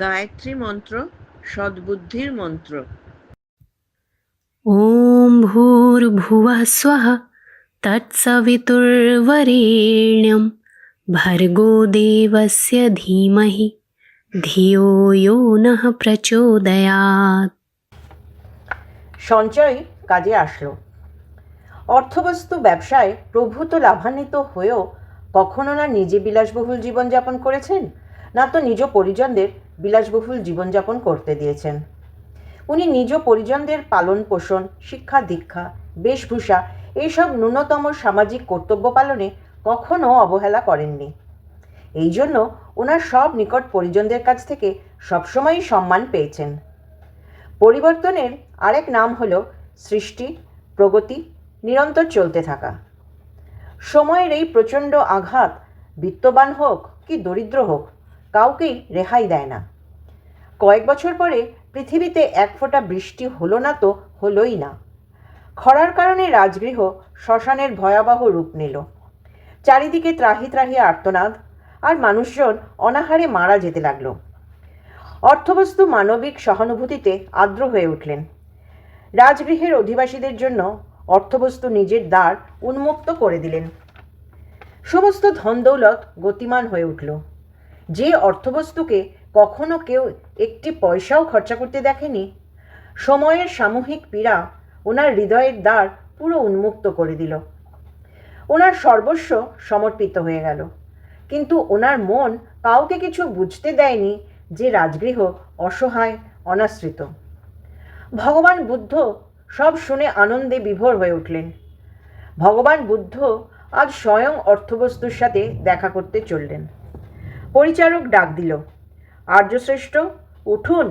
গায়ত্রী মন্ত্র সদ্বুদ্ধির মন্ত্র ॐ भूर्भुवः स्वः तत्सवितुर्वरेण्यं भर्गो देवस्य धीमहि धियो यो नः प्रचोदयात् সঞ্চয় কাজে আসলো অর্থবস্তু ব্যবসায় প্রভূত লাভান্বিত হয়েও কখনো না নিজে বিলাসবহুল জীবনযাপন করেছেন না তো নিজ পরিজনদের বিলাসবহুল জীবনযাপন করতে দিয়েছেন। উনি নিজ পরিজনদের পালন পোষণ, শিক্ষা দীক্ষা, বেশভূষা এইসব ন্যূনতম সামাজিক কর্তব্য পালনে কখনও অবহেলা করেননি। এই জন্য ওনার সব নিকট পরিজনদের কাছ থেকে সবসময়ই সম্মান পেয়েছেন। পরিবর্তনের আরেক নাম হল সৃষ্টি, প্রগতি, নিরন্তর চলতে থাকা। সময়ের এই প্রচণ্ড আঘাত বিত্তবান হোক কি দরিদ্র হোক কাউকেই রেহাই দেয় না। কয়েক বছর পরে পৃথিবীতে এক ফোঁটা বৃষ্টি হলো না তো হলোই না। খরার কারণে রাজগৃহ শ্মশানের ভয়াবহ রূপ নিল। চারিদিকে ত্রাহি ত্রাহি আর্তনাদ আর মানুষজন অনাহারে মারা যেতে লাগল। অর্থবস্তু মানবিক সহানুভূতিতে আর্দ্র হয়ে উঠলেন। রাজগৃহের অধিবাসীদের জন্য অর্থবস্তু নিজের দ্বার উন্মুক্ত করে দিলেন। সমস্ত ধনদৌলত গতিমান হয়ে উঠল। যে অর্থবস্তুকে কখনো কেউ একটি পয়সাও খরচা করতে দেখেনি, সময়ের সামূহিক পীড়া ওনার হৃদয়ের দ্বার পুরো উন্মুক্ত করে দিল। ওনার সর্বস্ব সমর্পিত হয়ে গেল। কিন্তু ওনার মন কাউকে কিছু বুঝতে দেয়নি যে রাজগৃহ অসহায়, অনাশ্রিত। ভগবান বুদ্ধ সব শুনে আনন্দে বিভোর হয়ে উঠলেন। ভগবান বুদ্ধ আজ স্বয়ং অর্থবস্তুর সাথে দেখা করতে চললেন। পরিচারক ডাক দিল আর্যশ্রেষ্ঠ উঠুন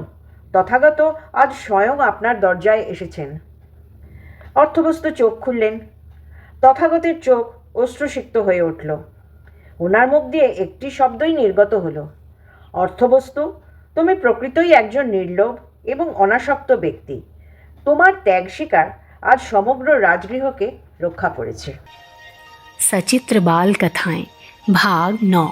তথাগত আজ স্বয়ং আপনার দরজায় এসেছেন অর্থবস্তু চোখ খুললেন তথাগতের চোখ অশ্রুসিক্ত হয়ে উঠল ওনার মুখ দিয়ে একটি শব্দই নির্গত হলো অর্থবস্তু তুমি প্রকৃতই একজন নির্লোভ এবং অনাসক্ত ব্যক্তি তোমার ত্যাগ শিকার আজ সমগ্র রাজগৃহকে রক্ষা করেছে सचित्र बाल कथाएं भाग नौ